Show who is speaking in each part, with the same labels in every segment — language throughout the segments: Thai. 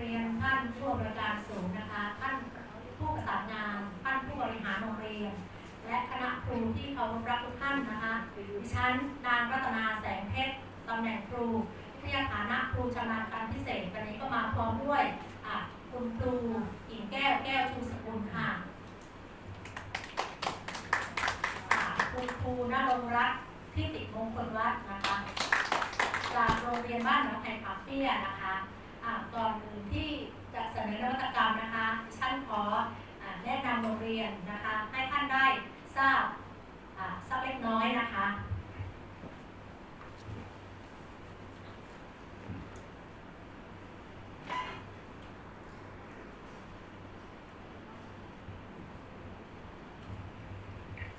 Speaker 1: เรียนท่านผู้บริการสูงนะคะ ท่านผู้ประสานงาน ท่านผู้บริหารโรงเรียน และคณะครูที่เคารพรักทุกท่านนะคะดิฉันนางรัตนาแสงเพชรตำแหน่งครูเรียกฐานะครูชำนาญการพิเศษวันนี้ก็มาพร้อมด้วยคุณครูกิ่งแก้วแก้วชูสกุลค่ะอะคุณครูณรงรัตน์ที่ติดมงคลวัดนะคะจากโรงเรียนบ้านหนองแห่ขาเปี้ยนะคะ ก่อนที่จะเสนอนวัตกรรมนะคะดิฉันขออแนะนำโรงเรียนนะคะให้ท่านได้ทราบอ่าสักเล็กน้อยนะคะ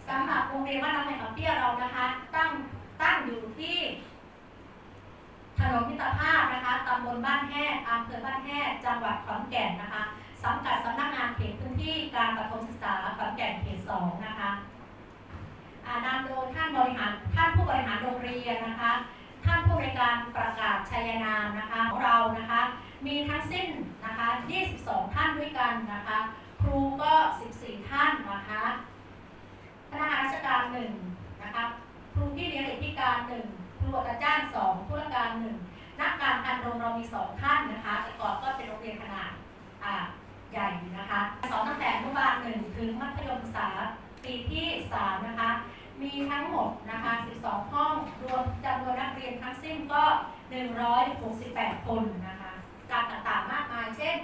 Speaker 1: สำหรับโรงเรียนบ้านน้องแห่งขาเปี้ยเรานะคะ ตั้งตั้งอยู่ที่ ถนนมิตรภาพนะคะ ตำบ ลบ้านแห่อำเภอบ้านแห่จังหวัดขอนแก่นนะคะสังกัดสำนักงานเขตพื้นที่การประถมศึกษาขอนแก่นเขตสองนะคะอ่านำโดยท่านบริหารท่านผู้บริหารโรงเรียนนะคะ ท่านผู้บริการประกาศชัยนามนะคะของเรานะคะ มีทั้งสิ้นนะคะ 22 ท่านด้วยกันนะคะ ครูก็ 14 ท่านนะคะพนักงานราชการหนึ่งนะคะครูที่เลี้ยงเด็กพิการหนึ่งครูอัตราจ้างสองผู้ราชการห นักการพันโรงเรามีสองท่านนะคะแต่ก่อนก็เป็นโรงเรียนขนาดใหญ่นะคะสอนตั้งแต่อนุบาลหนึ่งถึงมัธยมศึกษาปีที่สามนะคะ มีทั้งหมดนะคะ 12 ห้อง รวมจำนวนนักเรียนทั้งสิ้นก็ 168 คนนะคะ การต่างๆมากมาย เช่น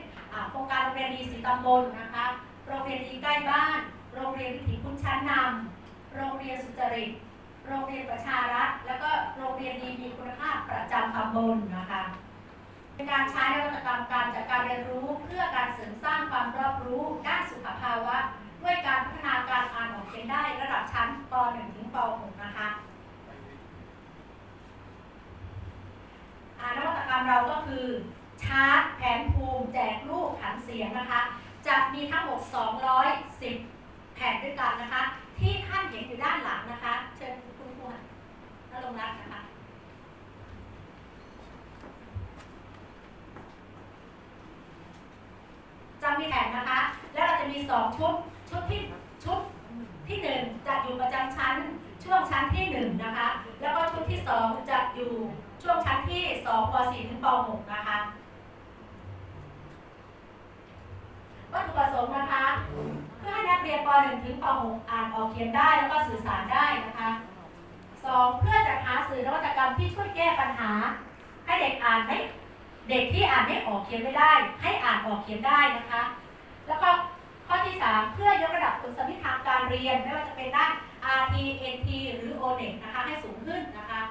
Speaker 1: โครงการโรงเรียนดีสีตำบลนะคะ โรงเรียนดีใกล้บ้าน โรงเรียนวิถีพุทธชั้นนำ โรงเรียนสุจริต โรงเรียนประชารัฐ แล้วก็โรงเรียนดีมีคุณภาพ ตำบลนะคะเป็นการใช้นวัตกรรมการจัดการเรียนรู้เพื่อการเสริมสร้างความรอบรู้ด้านสุขภาวะ ด้วยการพัฒนาการอ่านออกเขียนได้ระดับชั้นป .1 ถึงป .6 นะคะอ่านวัตกรรมเราก็คือชาร์จแผนภูมิ แจกลูกขันเสียงนะคะ จะมีทั้งหมด 210 แผ่นด้วยกันนะคะ ที่ท่านเห็นอยู่ด้านหลังนะคะ เชิญคุณครูนรงค์รัตน์ นะคะจะมีแผ่นนะคะ แล้วเราจะมีสองชุด ชุดที่ชุดที่หนึ่งจะอยู่ประจำชั้นช่วงชั้นที่หนึ่งนะคะ แล้วก็ชุดที่สองจะอยู่ช่วงชั้นที่สองป .4 ถึงป .6 นะคะวัตถุประสงค์นะคะ เพื่อให้นักเรียนป .1 ถึงป .6 อ่านออกเขียนได้แล้วก็สื่อสารได้นะคะสองเพื่อจะหาสื่อนวัตกรรมที่ช่วยแก้ปัญหา ให้เด็กอ่านไม่ เด็กที่อ่านไม่ออกเขียนไม่ได้ ให้อ่านออกเขียนได้นะคะ แล้วก็ข้อที่ 3 เพื่อยกระดับคุณสมบัติทางการเรียน ไม่ว่าจะเป็นด้าน RT NT หรือ ONET นะคะให้สูงขึ้นนะคะ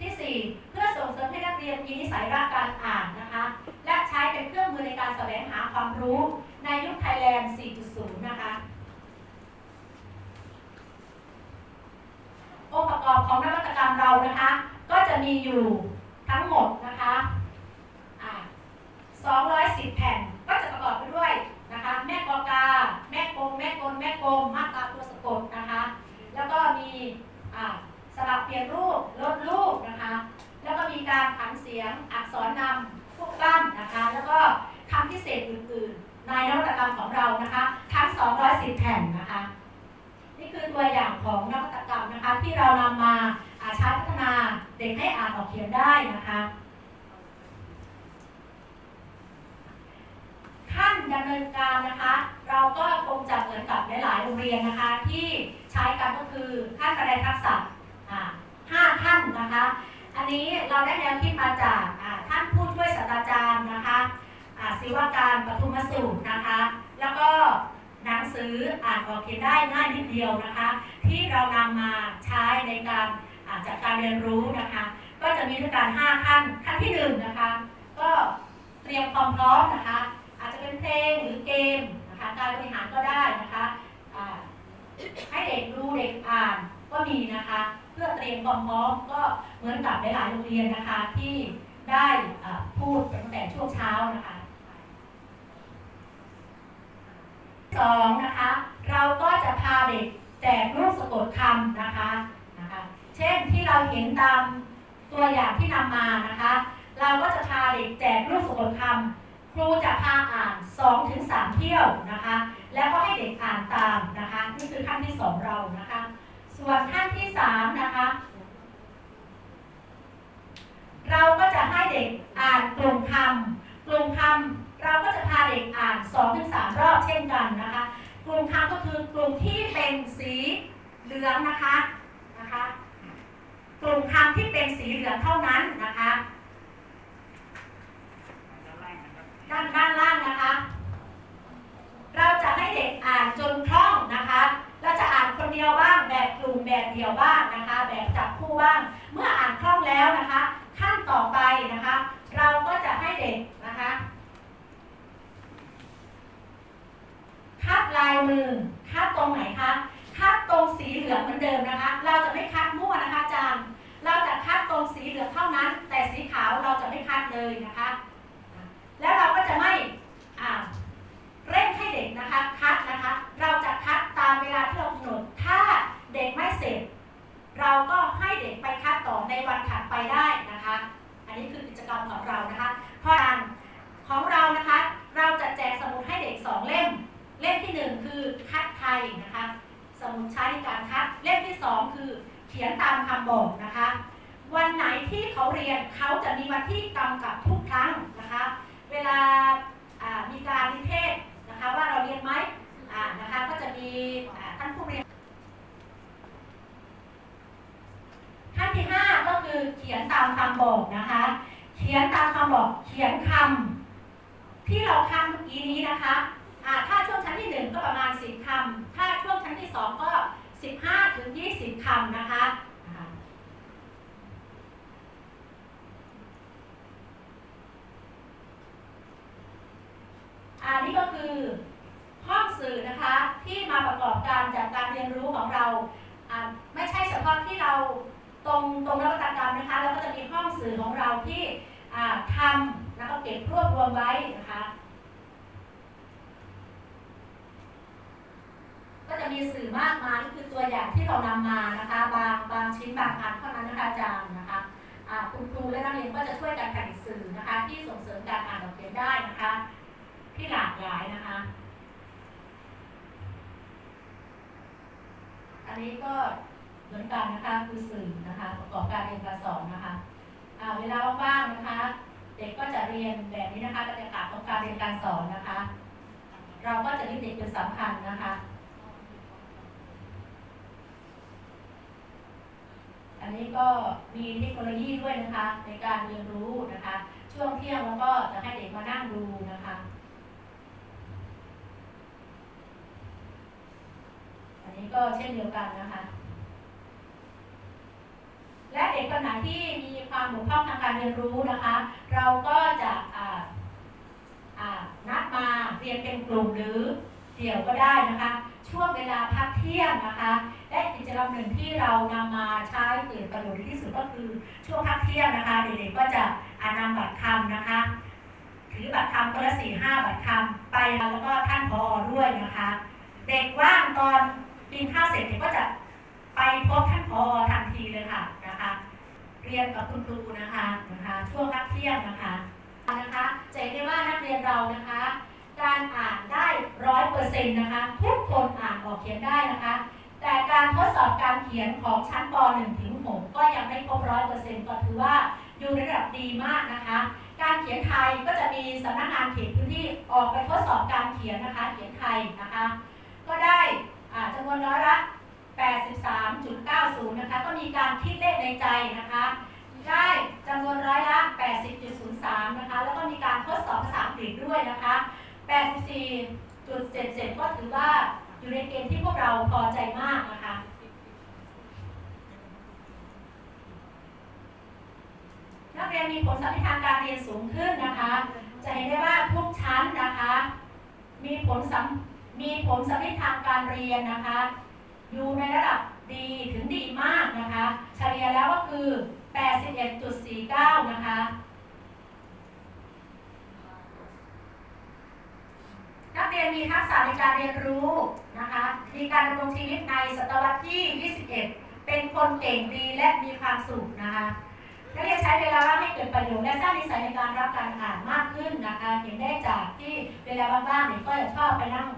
Speaker 1: ที่ 4 เพื่อส่งเสริมให้นักเรียนมีนิสัยรักการอ่านนะคะ และใช้เป็นเครื่องมือในการแสวงหาความรู้ในยุคไทยแลนด์ 4.0 นะคะองค์ประกอบของนวัตกรรมเรานะคะ ก็จะมีอยู่ทั้งหมดนะคะ 210 แผ่น ก็จะประกอบไปด้วยนะคะ แม่กอกา แม่กง แม่กล แม่กลมมาตราตัวสะกดนะคะ แล้วก็มีสลับเปลี่ยนรูป ลดรูปนะคะ แล้วก็มีการผันเสียง อักษรนำพวกกล้ำนะคะ แล้วก็คำพิเศษอื่นๆ ในนวัตกรรมของเรานะคะ ทั้ง 210 แผ่นนะคะ นี่คือตัวอย่างของนวัตกรรมนะคะที่เรานำมาใช้พัฒนาเด็กให้อ่านออกเขียนได้นะคะ ขั้น ดำเนินการนะคะ เราก็คงจะเหมือนกับหลายๆโรงเรียนนะคะ ที่ใช้กันก็คือขั้นบันไดทักษะห้าขั้นนะคะ อันนี้เราได้แนวคิดมาจากท่านผู้ช่วยศาสตราจารย์นะคะศิวการปทุมสูตรนะคะ แล้วก็หนังสืออ่านออกเขียนได้ง่ายนิดเดียวนะคะ ที่เรานำมาใช้ในการาจัดการเรียนรู้นะคะ ก็จะมีด้วยกัน5ขั้นขั้นที่หนึ่งนะคะก็เตรียมความพร้อมนะคะ อาจจะเป็นเพลงหรือเกมนะคะการบริหารก็ได้นะคะให้เด็กดูเด็กอ่านก็มีนะคะ เพื่อเตรียมความพร้อมก็เหมือนกับหลาย ๆ โรงเรียนนะคะที่ได้พูดตั้งแต่ช่วงเช้านะคะสองนะคะ เราก็จะพาเด็กแจกรูปสะกดคำนะคะนะคะ เช่นที่เราเห็นตามตัวอย่างที่นำมานะคะ เราก็จะพาเด็กแจกรูปสะกดคำ ครูจะพาอ่าน2ถึง3เที่ยวนะคะ แล้วก็ให้เด็กอ่านตามนะคะ นี่คือขั้นที่สองเรานะคะ ส่วนขั้นที่สามนะคะ เราก็จะให้เด็กอ่านกลุ่มคำกลุ่มคำเราก็จะพาเด็กอ่าน2ถึง3รอบเช่นกันนะคะ กลุ่มคำก็คือกลุ่มที่เป็นสีเหลืองนะคะนะคะ กลุ่มคำที่เป็นสีเหลืองเท่านั้นนะคะ ด้านด้านล่างนะคะ เราจะให้เด็กอ่านจนคล่องนะคะ เราจะอ่านคนเดียวบ้างแบบกลุ่มแบบเดียวบ้างนะคะ แบบจับคู่บ้าง เมื่ออ่านคล่องแล้วนะคะ ขั้นต่อไปนะคะ เราก็จะให้เด็กนะคะคัดลายมือคัดตรงไหนคะคัดตรงสีเหลืองเหมือนเดิมนะคะ เราจะไม่คัดมั่วนะคะอาจารย์ เราจะคัดตรงสีเหลืองเท่านั้น แต่สีขาวเราจะไม่คัดเลยนะคะ แล้วเราก็จะไม่อ่าเร่งให้เด็กนะคะคัดนะคะ เราจะคัดตามเวลาที่เรากำหนด ถ้าเด็กไม่เสร็จ เราก็ให้เด็กไปคัดต่อในวันถัดไปได้นะคะ อันนี้คือกิจกรรมของเรานะคะข้อการของเรานะคะ เราจะแจกสมุดให้เด็กสองเล่ม เล่มที่หนึ่งคือคัดไทยนะคะ สมุดใช้ในการคัด เล่มที่สองคือเขี ยนตามคำบอกนะคะ วันไหนที่เขาเรียนเขาจะมีวันที่กำกับทุกครั้งนะคะ เวลาอ่ามีการนิเทศนะคะว่าเราเรียนไหมอ่านะคะก็จะมีอ่าท่านผู้เรียนขั้นที่ห้าก็คือเขียนตามคำบอกนะคะ เขียนตามคำบอกเขียนคำที่เราคัดเมื่อกี้นี้นะคะอ่าถ้าช่วงชั้นที่หนึ่งก็ประมาณสิบคำถ้าช่วงชั้นที่สองก็สิบห้าถึงยี่สิบคำ นะคะอันนี้ก็คือห้องสื่อนะคะที่มาประกอบการจากการเรียนรู้ของเรา ไม่ใช่เฉพาะที่เราตรงตรงนวัตกรรมนะคะแล้วก็จะมีห้องสื่อของเราที่ทำแล้วก็เก็บรวบรวมไว้นะคะก็จะมีสื่อมากมายนี่คือตัวอย่าง ที่เรานำมานะคะบางบางชิ้นบางอันเท่านั้นนะคะอาจารย์นะคะคุณครูและนักเรียนก็จะช่วยกันผลิตสื่อนะคะ ที่ส่งเสริมการอ่านออกเรียนได้นะคะ ที่หลากหลายนะคะ อันนี้ก็เหมือนกันนะคะคือสื่อนะคะประกอบการเรียนการสอนนะคะเวลาว่างๆนะคะ เด็กก็จะเรียนแบบนี้นะคะบรรยากาศของการเรียนการสอนนะคะ เราก็จะยึดเด็กเป็นสำคัญนะคะ อันนี้ก็มีเทคโนโลยีด้วยนะคะ ในการเรียนรู้นะคะ ช่วงเที่ยงแล้วก็จะให้เด็กมานั่งดูนะคะ อันนี้ก็เช่นเดียวกันนะคะ และเด็กคนไหนที่มีความบกพร่องทางการเรียนรู้นะคะ เราก็จะนัดมาเรียนเป็นกลุ่มหรือเดี่ยวก็ได้นะคะ ช่วงเวลาพักเที่ยงนะคะ กิจกรรมหนึ่งที่เรานำมาใช้เกิดประโยชน์ที่สุดก็คือช่วงพักเที่ยงนะคะเด็กๆก็จะอานำบัตรคำนะคะถือบัตรคำคนละสี่ห้าบัตรคำไปแล้วก็ท่านพอด้วยนะคะ เด็กว่างตอนกินข้าวเสร็จเด็กก็จะไปพบท่านพอทันทีเลยค่ะนะคะ เรียนกับคุณครูนะคะนะคะช่วงพักเที่ยงนะคะนะคะจะเห็นได้ว่านักเรียนเรานะคะ การอ่านได้ร้อยเปอร์เซ็นต์นะคะ ทุกคนอ่านออกเขียนได้นะคะ การทดสอบการเขียนของชั้นป .1 ถึง6ก็ยังไม่ครบร้อยเปอร์เซ็นต์ก็ถือว่าอยู่ในระดับดีมากนะคะ การเขียนไทยก็จะมีสำนักงานเขตพื้นที่ออกไปทดสอบการเขียนนะคะ เขียนไทยนะคะ ก็ได้จำนวนร้อยละ 83.90 นะคะ ก็มีการคิดเลขในใจนะคะ ได้จำนวนร้อยละ 80.03 นะคะ แล้วก็มีการทดสอบภาษาอังกฤษด้วยนะคะ 84.77 ก็ถือว่าอยู่ในเกณฑ์ที่พวกเราพอใจมากนะคะ นักเรียน มีผลสัมพันธ์ทางการเรียนสูงขึ้นนะคะ จะเห็นได้ว่าทุกชั้นนะคะ มีผลสัมมีผลสัมพันธ์ทางการเรียนนะคะ อยู่ในระดับดีถึงดีมากนะคะ เฉลี่ยแล้วก็คือ 81.49 นะคะนักเรียนมีทักษะในการเรียนรู้นะคะ มีการดำรงชีวิตในศตวรรษที่ 21 เป็นคนเก่งดีและมีความสุขนะคะ นักเรียนใช้เวลาว่าง ประโยชน์และสร้างนิสัยในการรับการอ่านมากขึ้นนะคะเห็นได้จากที่เวลาว่างๆเนี่ยก็จะชอบไปนั่ง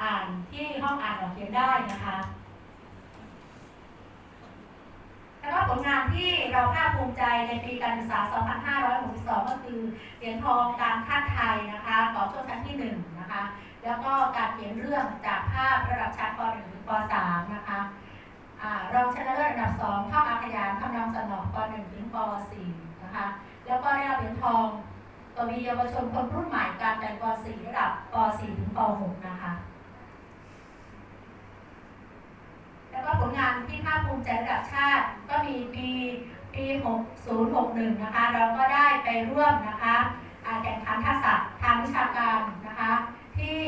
Speaker 1: อ่านที่ห้องอ่านออกเขียนได้นะคะแล้วก็ผลงานที่เราภาคภูมิใจในปีการศึกษา 2562 ก็คือเหรียญทองการคาดไทยนะคะของช่วงชั้นที่ 1 นะคะ แล้วก็การเขียนเรื่องจากภาพระดับชั้นป .1 ถึงป .3 นะคะอ่ารองชนะเลิศอันดับ 2 ภาพอาขยานคำนองสนองป .1 ถึงป .4 นะคะ แล้วก็ได้รับเหรียญทองกวีเยาวชนคนรุ่นใหม่การแต่งป .4 ระดับป .4 ถึงป .6 นะคะ แล้วก็ผลงานที่ภาคภูมิใจระดับชาติก็มีปีปี6061 นะคะ เราก็ได้ไปร่วมนะคะแข่งขันทักษะทางวิชาการนะคะ ที่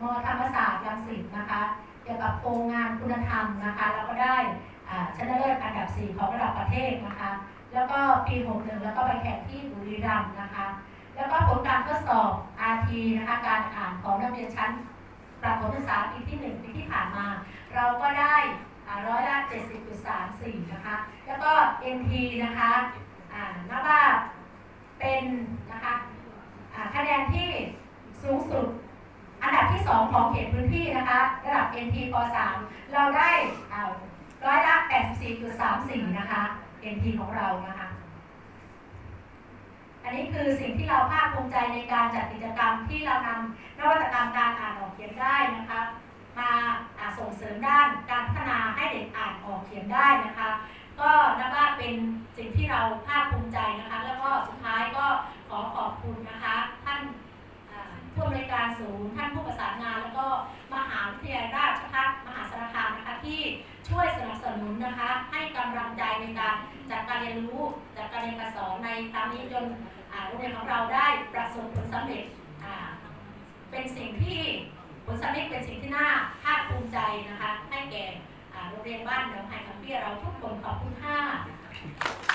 Speaker 1: มธรรมศาสตร์รังสิตนะคะเกี่ยวกับโครงงานคุณธรรมนะคะเราก็ได้ชนะเลิศอันดับ 4 ของระดับประเทศนะคะ แล้วก็ปี61แล้วก็ไปแข่งที่บุรีรัมย์นะคะ แล้วก็ผลการทดสอบ RT นะคะการอ่านของนักเรียนชั้นประถมศึกษาปีที่1ปีที่ผ่านมา เราก็ได้ร้อยละ70.34นะคะ แล้วก็ NT นะคะอ่านับว่าเป็นนะคะอ่าคะแนนที่สูงสุดอันดับที่ 2 ของเขตพื้นที่นะคะระดับ NT ป .3 เราได้อ่าร้อยละ84.34 นะคะ NT ของเรานะคะ อันนี้คือสิ่งที่เราภาคภูมิใจในการจัดกิจกรรมที่เรานำนวัตกรรมการอ่านออกเขียนได้นะคะมาส่งเสริมด้านการพัฒนาให้เด็กอ่านออกเขียนได้นะคะ ก็นับว่าเป็นสิ่งที่เราภาคภูมิใจนะคะ แล้วก็สุดท้ายก็ขอขอบคุณนะคะ ท่านผู้อำนวยการศูนย์ท่านผู้ประสานงาน แล้วก็มหาวิทยาลัยราชภัฏมหาสารคามนะคะที่ช่วยสนับสนุนนะคะ กำลังใจในการจัดการเรียนรู้จัดการเรียนการสอนในตามนี้จนโรงเรียนของเราได้ประสบผลสำเร็จเป็นสิ่งที่ผลสำเร็จเป็นสิ่งที่น่าภาคภูมิใจนะคะให้แก่โรงเรียนบ้านหนองไฮคัมเปี้ยเราทุกคนขอบคุณค่ะ